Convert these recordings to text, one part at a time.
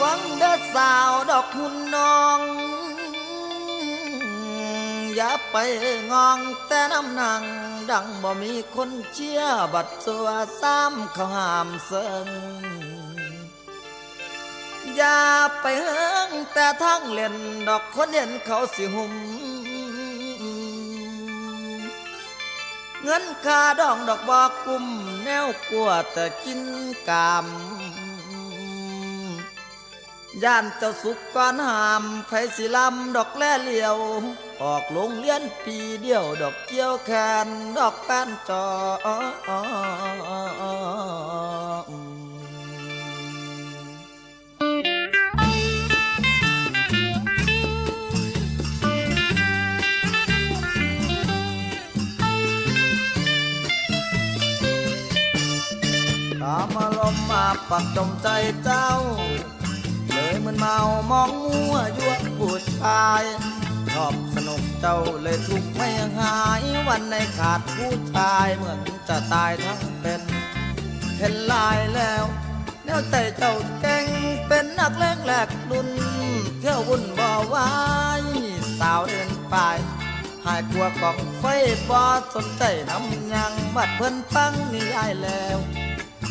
ฟังเด้อสาวดอกหุ่นน้อง อย่าไปงองแต่น้ำหนัง ดังบ่มีคนเชียร์บัดสัวซ้ำเขาหามเสิงอย่าไปเฮิงแต่ทั้งเล่นดอกคนเห็นเขาสิหุ่มเงินคาดองดอกบอกกุมแนวกลัวแต่กินกาม ย่านเจ้าสุกก่อนหามไผสิลำดอกแล่เหลียว ออกโรงเรียนปีเดียวดอกเกี่ยวแขนดอกแป้นจอตามอารมณ์มาปักจมใจเจ้า เลยมันเมามองมัวยั่วผู้ชายชอบสนุกเจ้าเลยทุกไม่หายวันในขาดผู้ชายเหมือนจะตายทั้งเป็นเห็นลายแล้วแนวใจเจ้าเก่งเป็นนักเลงแหลกดุนเที่ยววุ่นบ่วายสาวเดินไปหายกลัวกองไฟบ่สนใจน้ำยังบัดเพิ่นฟังนิยายแล้ว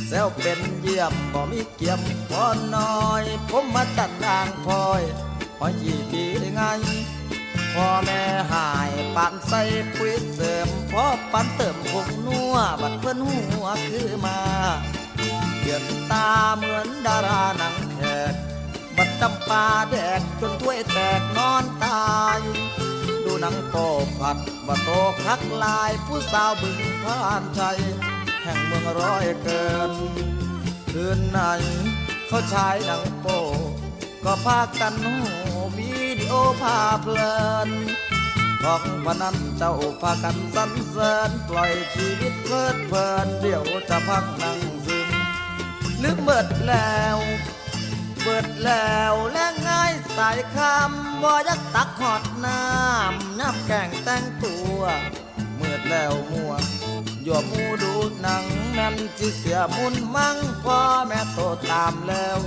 แซวเป็นเยี่ยมบ่มีเกี่ยมพอน้อย ผมมาตัดทางพลอยพอยี่ปีไงพ่อแม่หายปานใส่ปุ๋ยเสริมพ่อปันเติมผงนัวบัดเพิ่นหัวคือมาเดือนตาเหมือนดาราหนังแขกบัดจำปาแดกจนถ้วยแตกนอนตาย ดูหนังโปผัดว่าโตคักลายผู้สาวบึงผ่านใจ แห่งเมืองร้อยเกินคืนไหน เขาฉายหนังโป ก็พากันโหวิดีโอพาเพลินของพนันเจ้าพากันสรรเสริญปล่อยชีวิตเพลิดเพลินเดี๋ยวจะพักนั่งซึมลืมเบิดแล้วเบิดแล้วและง่ายสายคำบ่อยักตักหอดน้ำน้ำแกงแต่งตัวมืดแล้วมัวยั่วมูดูหนัง นจิเสียมุนมั่งพ่อแม่โตตามแล้ว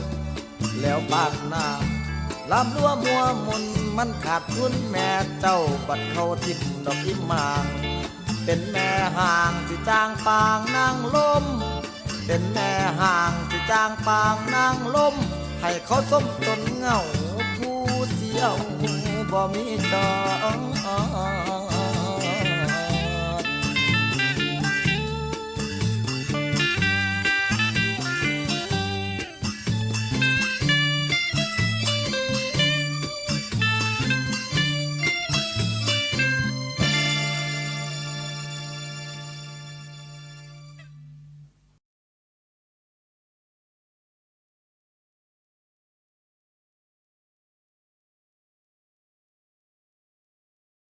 แล้วปากน้ำลำรัวมัวมุนมันขาดทุนแม่เจ้าบัดเขาทิมดอกอิมาง เป็นแม่ห่างที่จ้างปางนางลม เป็นแม่ห่างที่จ้างปางนางลม ให้เขาส้มจนเหงาผู้เสียวบ่มีจอง